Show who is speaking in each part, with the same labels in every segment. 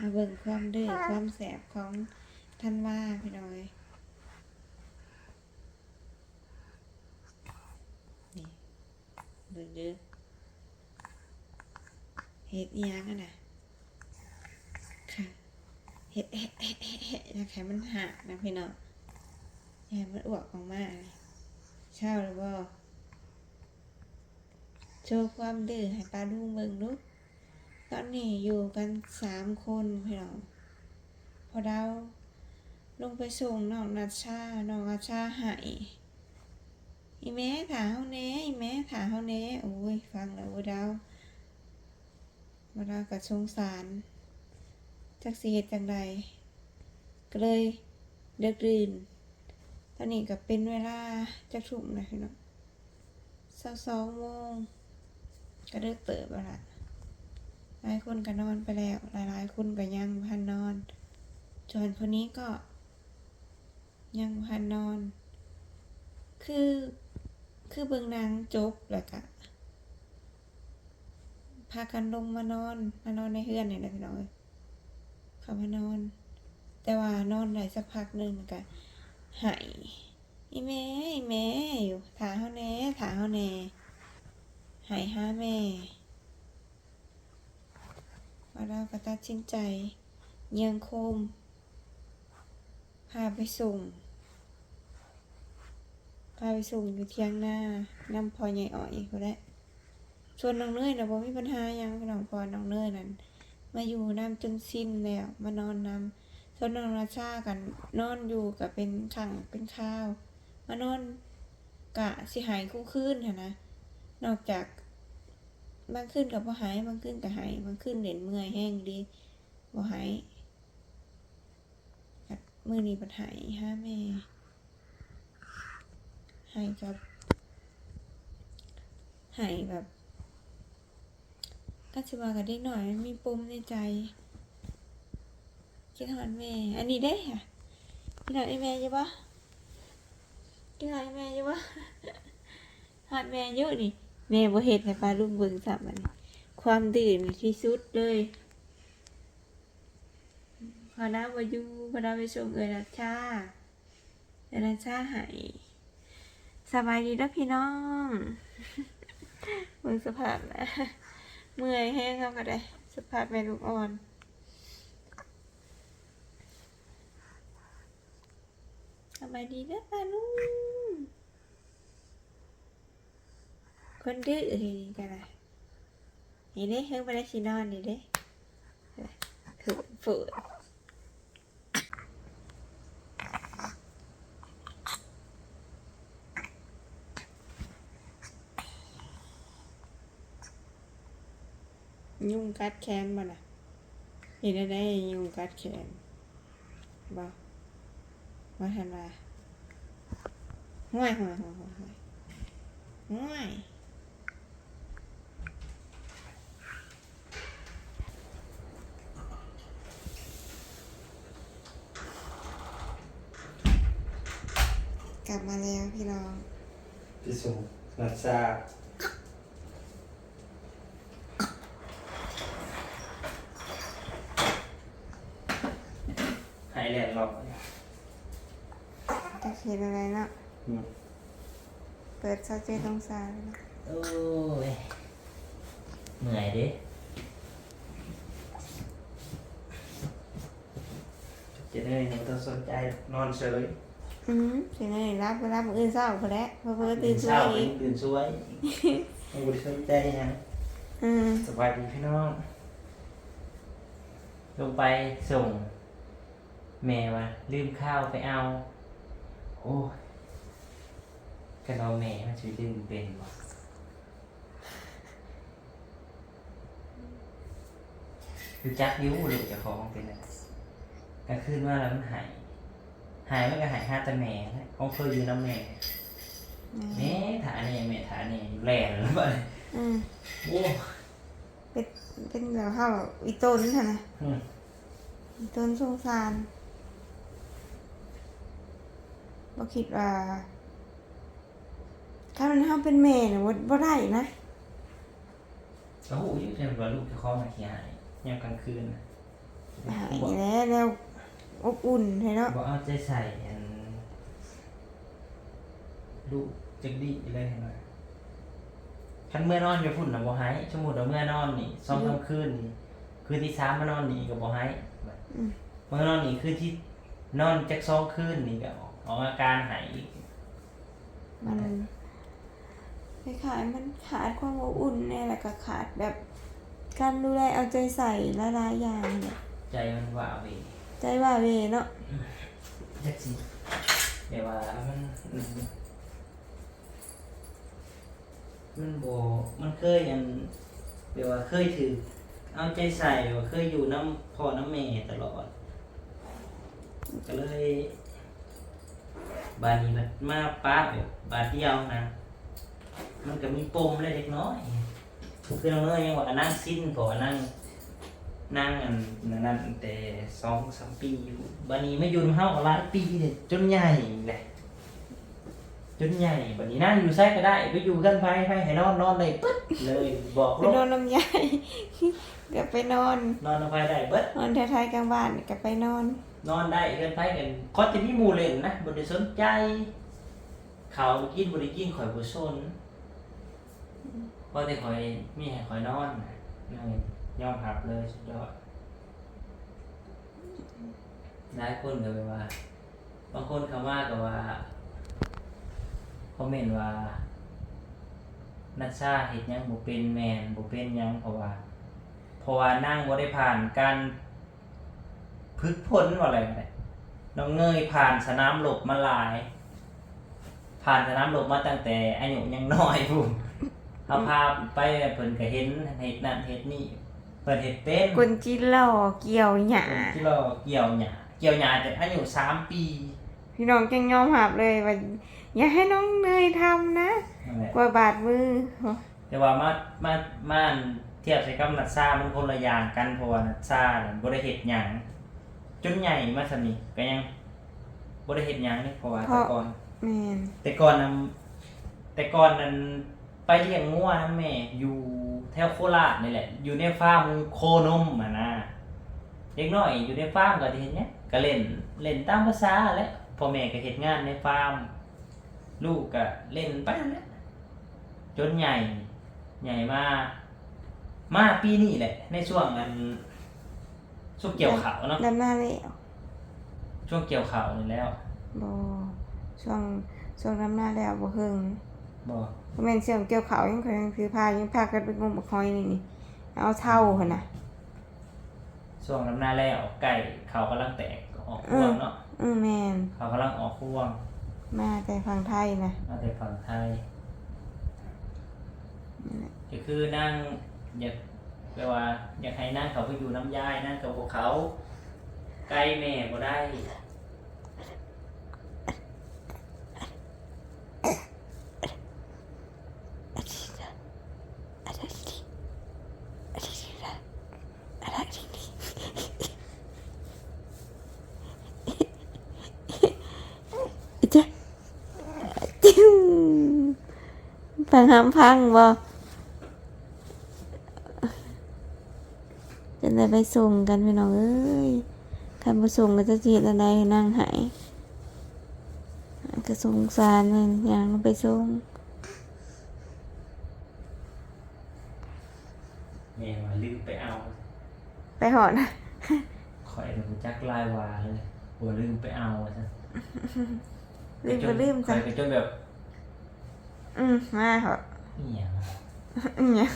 Speaker 1: มาเบิ่งความดื้อความแสบของท่านว่าพี่น้อยนี่เบิ่งเด้อเฮ็ดอีหยังอะนะค่ะเฮ็ดแฮะแฮะแฮะแฮะนะแค่มันหักนะพี่น้องอย่าให้มันอ้วกออกมาเลยเช่าหรือบ่โชว์ความดื้อให้ปลาลุงเบิ่งดู ตอนนี้อยู่กันสามคนพี่น้องพอดาวลงไปส่งน้องนัชชา น้องนัชชาหายอีแม่ถาเฮาแน่อีแม่ถาเฮาแน่โอ้ย ฟังแล้วบ่ดาวบ่ดาวก็สงสาร จักสิเฮ็ดจังใดก็เลยเดึกดื่น ตอนนี้ก็เป็นเวลาจักทุ่มแล้วพี่น้อง22โมงก็เลิกเติบแล้วล่ะ ลายคนก็นอนไปแล้ว หลายๆคนก็ยังพันนอนจนคนนี้ก็ ยังพันนอน คือคือเบิงนางจบแล้วก็พากันลงมานอนมานอนในเฮือนนี่แหละพี่น้องเอ้ยเขามานอน แต่ว่านอนได้สักพักหนึ่งก็หายอีแม่อีแม่อยู่ถาเฮาแน่ถาเฮาแน่หายหาแม่ ว่าเราก็ตัดสินใจยียงโคมพาไปส่งพาไปส่งอยู่เที่ยงหน้านำพอใหญ่อ่อยก็ได้ส่วนน้องเนยนะบ่มีปัญหายังน้องพอน้องเนยนั่นมาอยู่น้ำจนสิ้นแล้ว มานอนน้ำส่วนน้องราชากันนอนอยู่กับเป็นขังเป็นข้าว มานอนกะสิหายคู่คืนค่ะนะ นอกจาก บางคืนกับบ่หาย บางคืนก็หาย บางคืนเด่นเมื่อยแห้งดีบ่หายกัดมือนี้ปัญหาฮะแม่หายกับหายแบบก็สิว่ากับเด็กหน่อยมันมีปมในใจ คิดหอดแม่ อันนี้ได้ค่ะคิดหอดไอ้แม่อยู่ปะคิดหอดไอ้แม่อยู่ปะหอดแม่เยอะนี่ แม่บ่เฮ็ดให้ปลาลุงเบิ่งซ้ำอันนี้ความดื่นที่สุดเลยพอน้าบ่อยู่พอน้าไปส่งเอ้ยนัชชาเอ้ยนัชชาหายสบายดีเด้อพี่น้องเบิ่งสภาพนะเมื่อยแห้งเข้าก็ได้สภาพแม่ลูกอ่อนสบายดีเด้อปลาลุง คนดื้อทีนี้กันนะนี่เด้เฮ้ยไปได้ชินอนนี่เด้คือฝืนยุงกัดแขนบ่น่ะเห็นได้ได้ยุงกัดแขนบ่ว่าทันว่าห่วยห่วยห่วยห่วยห่วย กลับมาแล้วพี่น้อง
Speaker 2: พี่สุนัทซาหายแลนด์หรอก
Speaker 1: จะคิดอะไรเนาะ
Speaker 2: อืม
Speaker 1: เปิดซาเจตองศาเลยนะ
Speaker 2: โอ้ยเหนื่อยดิจะได้ไม่ต้องสนใจนอนเฉย
Speaker 1: อืมสิไงรับก็รับมื้ออื่นเช้าพอแล้วเพอเพอตื่นสว
Speaker 2: เช้าย
Speaker 1: อีก
Speaker 2: ตื่นสวยไม่บุสนใจยัง
Speaker 1: อืม
Speaker 2: สบายดีพี่น้อง ลงไปส่ง แม่ว่าลืมข้าวไปเอา โอ้ยกันเอาแม่มันช่วยลืมเป็นวะคือจักยิ้วหรือจะของเป็นอะไรกลางคืนว่าแล้วมันหาย หายมันก็หายห้าแต่แม่นะเขาเคยอยู่น้ำแม่แม่ฐานเนี่ยแม่ฐานเนี่ยอยู่แรงหรือเปล่า
Speaker 1: อืม
Speaker 2: โอ้
Speaker 1: เป็นเป็นแบบข้าวแบบอีต้นค่ะนะ
Speaker 2: อืม
Speaker 1: อีต้นสงสารบ่คิดว่าถ้ามันเฮาเป็นแม่น่ะบ่บ่ได้นะ
Speaker 2: แล้วหูยิ่งเป็นว่าลูกจะคล้องมาขี้หายยามกลางคืนนะ
Speaker 1: หายแล้วแล้ว อบอุ่นให้เนาะ
Speaker 2: บอกเอาใจใส่อันลูกจักดีเลยเห็นไหมคันเมื่อนอนอยู่พุ่นนะบ่ให้สมมุติว่าเมื่อนอนนี่สองสามคืนนี่คืนที่สามมานอนนี่ก็บ่ให้
Speaker 1: อืม
Speaker 2: เมื่อนอนนี่คืนที่นอนจักสองคืนนี่ก็ออกอาการหายอีก
Speaker 1: มันคล้ายๆมันขาดความอบอุ่นแน่แล้วก็ขาดแบบการดูแลเอาใจใส่หลายๆอย่างเนี่ย
Speaker 2: ใจมันว่าเว
Speaker 1: ใจว่าเวเนาะ
Speaker 2: จักสิเดี๋ยวว่ามันมันบ่มันเคยอันเดี๋ยวว่าเคยถือเอาใจใส่ว่าเคยอยู่น้ำพ่อน้ำแม่ตลอด ก็เลยบานนี้มันมาป้าแบบบาดเดียวนะ มันก็มีปมเล็กน้อยคือน้องเนยยังว่านั่งสิ้นก่อนนั่ง นั่งอันนั้นแต่สองสามปีอยู่บานนี้ไม่อยู่นำเฮาก็หลายปีเลยจนใหญ่เลยจนใหญ่บันนี้นั่งอยู่ใส่ก็ได้ไปอยู่กันไปไปให้นอนนอนเลยปึ๊ดเลยบอก
Speaker 1: ไป
Speaker 2: โลก
Speaker 1: นอนลำไยก็ไปนอน
Speaker 2: นอนลงไปได้เบิด
Speaker 1: นอนท้ายๆกลางบ้านก็ไปนอน
Speaker 2: นอนได้เกินไปกันก็จะมีหมู่เล่นนะบ่ได้สนใจ เขากินบ่ได้กินข่อยบ่สนเพราะแต่ข่อยมีให้ข่อยนอนนะนั่น ยอมรับเลยสุดยอดหลายคนก็แบบว่า บางคนเขามาก็ว่าคอมเมนต์ว่า นัชชาเฮ็ดยังบ่เป็นแมนบ่เป็นยังเพราะว่า เพราะว่านั่งบ่ได้ผ่านการพึกพ้นว่าอะไรไปน้องเงยผ่านสนามรบมาหลาย ผ่านสนามรบมาตั้งแต่อายุยังน้อยพุ่นเอาพาไปเพิ่นก็เห็นเฮ็ดนั่นเฮ็ดนี่ เพิ่นเฮ็ดเป็น
Speaker 1: กุนจิหล่อเกี่ยวหยา
Speaker 2: ที่เราเกี่ยวหญ้าเกี่ยวหญ้าแต่อายุสามปี
Speaker 1: พี่น้องจังยอมหับเลยว่าอย่าให้น้องเนยทำนะ
Speaker 2: นั่นแหละ
Speaker 1: กลัวบาดมือ
Speaker 2: แต่ว่ามามามาเทียบใส่กับนัดซ่ามันคนละอย่างกันเพราะว่านัดซ่าน่ะบ่ได้เฮ็ดหยังจนใหญ่มาสนิก็ยังบ่ได้เฮ็ดหยังนี่เพราะว่าแต่ก่อน
Speaker 1: แมน
Speaker 2: แต่ก่อนนั้นแต่ก่อนนั้นไปเลี้ยงงัวนะแม่อยู่แถวโคราชนี่แหละ อยู่ในฟาร์มโคนมอะนะเด็กน้อยอยู่ในฟาร์มก็ที่เห็นเนี้ยก็เล่นเล่นตามภาษาแหละพ่อแม่ก็เฮ็ดงานในฟาร์ม ลูกก็เล่นไปนั่นแหละจนใหญ่ ใหญ่มามาปีนี้แหละ ในช่วงอันช่วงเกี่ยวเขาวเนาะ
Speaker 1: ดำหน้าแล้ว
Speaker 2: ช่วงเกี่ยวเขาวนี่แล้ว
Speaker 1: บช่วงช่วงดำหน้าแล้วบ่เฮิง
Speaker 2: บอก
Speaker 1: ก็แม่นเสื่อมเกี่ยวเขายังเคยยังคือพายังพากันไปงมบักหอยนี่นี่เอาเท่าหั่นน่ะ
Speaker 2: ช่วงน้ำหน้าแล้วไก่เขากำลังแตกออกพ่วงเนาะ
Speaker 1: อือแม่น
Speaker 2: เขากำลังออกพ่วง
Speaker 1: มาแต่ฝั่งไทยนะ
Speaker 2: มาแต่ฝั่งไทยก็คือนั่งอยากแปลว่า อยากให้นั่งเขาไปอยู่น้ำยายนั่งกับพวกเขา ใกล้แม่ก็ได้
Speaker 1: พังหามพังบ่จะได้ไปส่งกันพี่น้องเอ้ยคันบ่ส่งก็จะสิเฮ็ดอะไรให้นั่งหายก็สงสารนั่นอย่างลงไปส่ง
Speaker 2: แม่ว่าลืมไปเอา
Speaker 1: ไปหอด
Speaker 2: คอยดูจักลายวาเลยบัวลืมไปเอาซะ
Speaker 1: ลืมก็ลืม
Speaker 2: ค
Speaker 1: จ้ะ
Speaker 2: อยไปจนแบบ
Speaker 1: อืมมาเหรอ
Speaker 2: เหี่ย
Speaker 1: อืมเนี่ย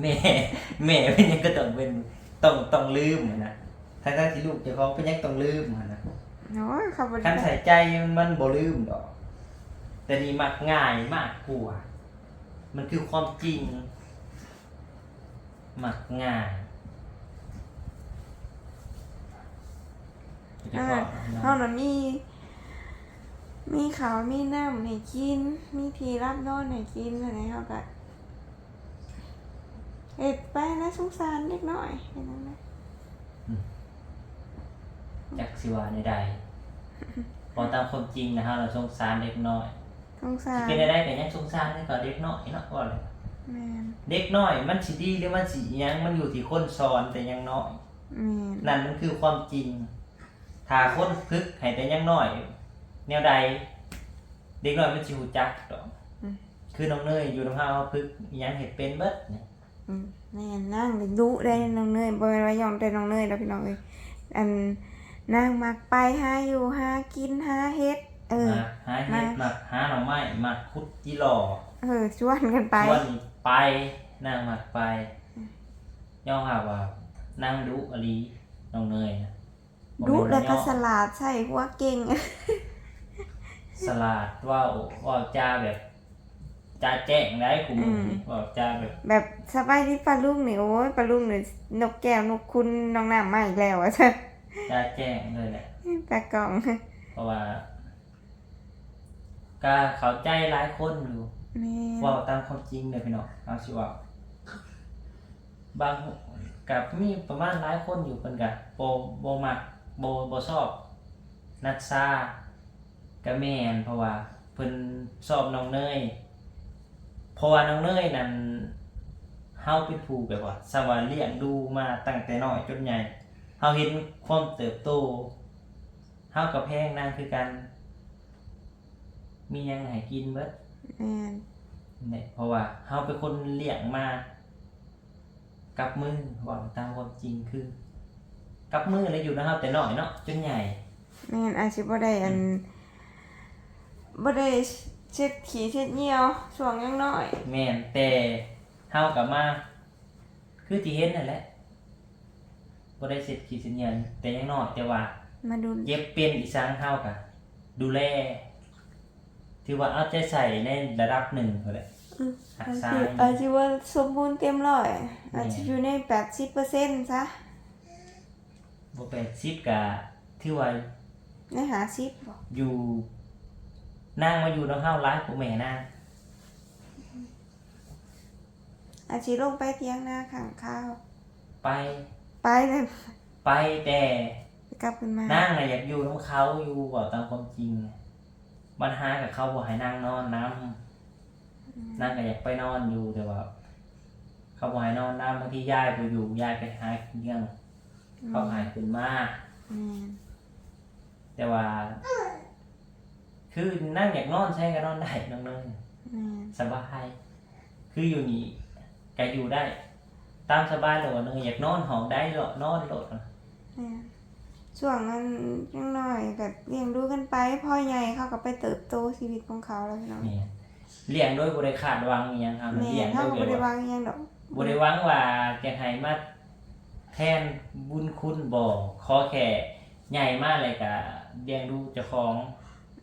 Speaker 2: แม่แม่เป็นยังก็ต้องเป็นต้องต้องลืมอะนะทั้งทั้งๆที่ลูกเจะของเป็นยังต้องลืมอะนะ
Speaker 1: โอ้ยเขาบ่
Speaker 2: คั
Speaker 1: ได้
Speaker 2: นใส่ใจมันมันบ่ลืมดอก แต่นี่มักง่ายมากกว่ามันคือความจริง มักง่ายเฉ
Speaker 1: อ่า
Speaker 2: พาะ
Speaker 1: เฮาน่ะมี มีข้าวมีน้ำให้กิน มีที่รับนอนให้กินอะไรเฮาก็เฮ็ดไปนะสงสารเด็กน้อยแค่นั้นแหละ
Speaker 2: จักสิว่าในใดๆพอตามความจริงนะฮะเราสงสารเด็กน้อย
Speaker 1: สงสา
Speaker 2: สิ
Speaker 1: ร
Speaker 2: เป็นได้แต่ยังสงสารได้ก็เด็กน้อยเนาะว่าเลย
Speaker 1: แม่น
Speaker 2: เด็กน้อยมันสิดีหรือมันสิอิหยังมันอยู่ที่คนสอนแต่ยังน้อย
Speaker 1: แม่น
Speaker 2: นั่นมันคือความจริงถ้าคนพึกให้แต่ยังน้อย แนวใด เด็กน้อยมันสิฮู้จักดอกคือน้องเนยอยู่นำเฮาพึกอิหยังเฮ็ดเป็นเบิดนี่
Speaker 1: อืมแม่นนั่งเลยดุได้น้องเนยบ่แม่นว่ายอมแต่น้องเนยแล้วพี่น้องเอ้ยอันนางมักไปหาอยู่หากินหาเฮ็ด เออ
Speaker 2: มาหาเฮ็ด
Speaker 1: มา
Speaker 2: มาหาหน่อไม้มาขุดจิหล่อ
Speaker 1: เออชวนกันไป
Speaker 2: ชวนไปนางมักไปย่อมหาว่านางดุอลีน้องเนยนะบ่
Speaker 1: ดุ
Speaker 2: ม่น
Speaker 1: แล้วก็
Speaker 2: ย่อ
Speaker 1: สลัดใส่หัวเก่ง
Speaker 2: สลัดว่าว่าจาแบบจาแจ้งได้คุม
Speaker 1: อืม
Speaker 2: ว่าจาแบบ
Speaker 1: แบบสบายที่ปลาลูกนี่โอ้ยปลาลูกนี่นกแก้วนกคุณน้องน้ำมาอีกแล้วอะจ้ะ
Speaker 2: จาแจ้งเลยแหละ
Speaker 1: ปลากล่อง
Speaker 2: เพราะว่าก็เข้าใจหลายคนอยู่
Speaker 1: แม่
Speaker 2: เว่าตามความจริงเลยพี่น้องเอาสิเว่าบางกับมีประมาณหลายคนอยู่เพิ่นกับโบโบมักโบโบชอบ นัดซา กะแม่นเพราะว่าเพิ่นชอบน้องเนยเพราะว่าน้องเนยนั้นเฮาเป็นผู้แบบว่าสวาเลี้ยงดูมาตั้งแต่น้อยจนใหญ่เฮาเห็นความเติบโตเฮากับแพงนางคือกัน มีหยังให้กินเบิด
Speaker 1: แม่น
Speaker 2: เนี่ยเพราะว่าเฮาเป็นคนเลี้ยงมา กับมือว่าตามความจริงคือ กับมือเลยอยู่นะครับแต่น้อยเนาะจนใหญ่
Speaker 1: แม่นอาจสิบ่ได้อัน บ่ได้เช็ดขี้เช็ดเหนียวช่วงยังน้อย
Speaker 2: แม่นแต่เฮากลับมา คือที่เห็นนั่นแหละบ่ได้เสร็จกี่สัญญาณแต่ยังน้อยแต่ว่า
Speaker 1: มาดู
Speaker 2: เย็บเป็นอีสานเฮากะดูแลถือว่าเอาใจใส่ในระดับหนึ่งก็ได้หัก
Speaker 1: อาจ
Speaker 2: ษา
Speaker 1: สิอาจสิว่าสมบูรณ์เต็มร้อยอาจจะอยู่ใน80%ซะ
Speaker 2: บ่แปดสิบกะถือว่า
Speaker 1: ใน50บ่
Speaker 2: อยู่ นั่งมาอยู่น้ำเฮาร้ายผู้แม่นาง
Speaker 1: อาจสิลงไปเที่ยงนาข้างข้าว
Speaker 2: ไป
Speaker 1: ไปเลย
Speaker 2: ไปแต่
Speaker 1: กลับขึ้นมา
Speaker 2: นั่งน่ะอยากอยู่น้ำเขาอยู่บอกตามความจริงปัญหากับเขาบอกให้นั่งนอนน้ำนั่งก็อยากไปนอนอยู่แต่ว่า เขาบอกให้นอนน้ำบางทีย้ายไปอยู่ย้ายไปหาเรื่องเขาหายขึ้นมา
Speaker 1: แม่น
Speaker 2: แต่ว่า คือนั่งอยากนอนใช่ก็นอนได้น้องเนย
Speaker 1: แม่น
Speaker 2: สบายคืออยู่นี่ก็อยู่ได้ ตามสบายเลยว่าเนยอยากนอนห้องได้หรอนอนโหลด
Speaker 1: แม่นช่วงนั้นยังน้อยก็เลี้ยงดูกันไปพ่อใหญ่เขาก็ไปเติบโตชีวิตของเขาแล้วพี่น้อง
Speaker 2: นี่เลี้ยงโดยบริขาดหวังอหยังครับ
Speaker 1: แม่
Speaker 2: เลี้ยง
Speaker 1: เขา
Speaker 2: โด
Speaker 1: ก็
Speaker 2: ย
Speaker 1: บ่
Speaker 2: แบบ
Speaker 1: ได้
Speaker 2: ว่า
Speaker 1: วางอิหยังดอก
Speaker 2: บริหวังว่าจะให้มาแทนบุญคุณบ่ขอแค่ใหญ่มากเลยกะเลี้ยงดูเจ้าของ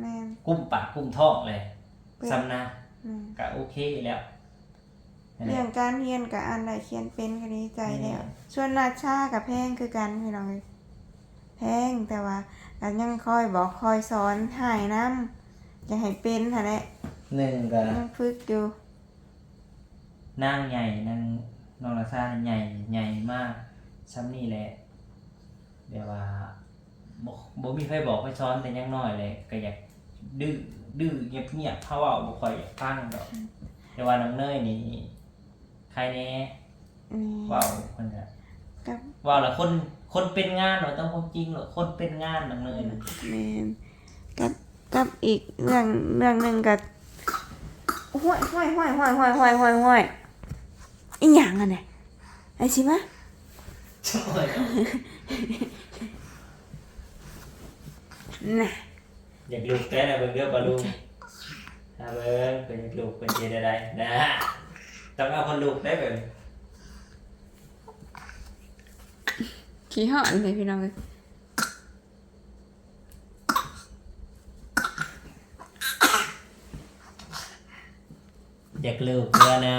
Speaker 1: แม่น
Speaker 2: กุ้มปากกุ้มท้องเลย
Speaker 1: เป็น
Speaker 2: สำนะ
Speaker 1: แม่น
Speaker 2: กะโอเคแล้วนั่นแห
Speaker 1: เรื่อ
Speaker 2: ละ
Speaker 1: งการเรียนกับอ่านได้เขียนเป็นก็ดีใจแล้ว
Speaker 2: อืม
Speaker 1: ส่วนนาชากับแพงคือกันพี่น้องเอ้ยแพงแต่ว่าก็ยังคอยบอกคอยสอนหายน้ำจะให้เป็นหั่นแหละ
Speaker 2: หนึ่งก็
Speaker 1: ยังฝึกอยู่
Speaker 2: นางใหญ่นางน้องลาซาใหญ่ใหญ่มากซ้ำนี่แหละเดี๋ยวว่า บ่บ่มีใครบอกใครสอนแต่ยังน้อยเลยก็อยากดื้อดื้อเงียบเงียบๆเพราะว่าบ่ค่อยอยากฟังดอก แต่ว่าน้องเนยนี่ใครแน่
Speaker 1: นี่
Speaker 2: ว้าวคนน่ะ
Speaker 1: กับ
Speaker 2: ว้าวละคนคนเป็นงานเนาะต้องความจริงเนาะคนเป็นงานน้องเนยน่ะ
Speaker 1: แม่นกับกับอีกเรื่องเรื่องหนึ่งกับห้วยห้วยห้วยห้วยห้วยห้วยห้วยห้วยอีหยังอะเนี่ยไอ้ชิมะ น่ะ
Speaker 2: อยากลูกแต่นะเบิ่งเด้อบ่ลูกถ้าเบิ่งเป็นอยากลูกเป็นเจได้ได้นะต้องเอาคนลูกได้เบิ่ง
Speaker 1: ขี้หอนเลยพี่น้องเลย
Speaker 2: อยากลูกเพื่อนะ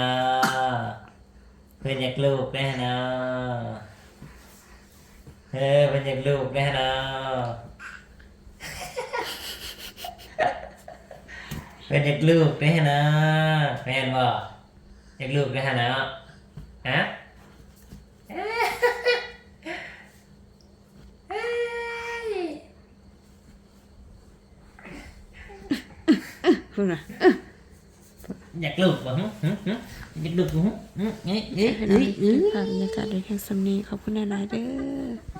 Speaker 2: เพื่อนอยากลูกแน่นะเออเพื่อนอยากลูกแน่นะ เพื่อนอยากลูกแน่นะแม่นบ่อยากลูกแน่นะฮะ
Speaker 1: คุณน่ะ
Speaker 2: อยากลุกบ่หึหึหึอยากลุกบ่หึหึเอ้ยเอ้ย
Speaker 1: ให้
Speaker 2: เอ้
Speaker 1: เรา
Speaker 2: ย
Speaker 1: เก็
Speaker 2: เอ้
Speaker 1: บ
Speaker 2: ย
Speaker 1: ภาพบรรยากาศโดยแค่สำนีขอบคุณหลายๆเด้อ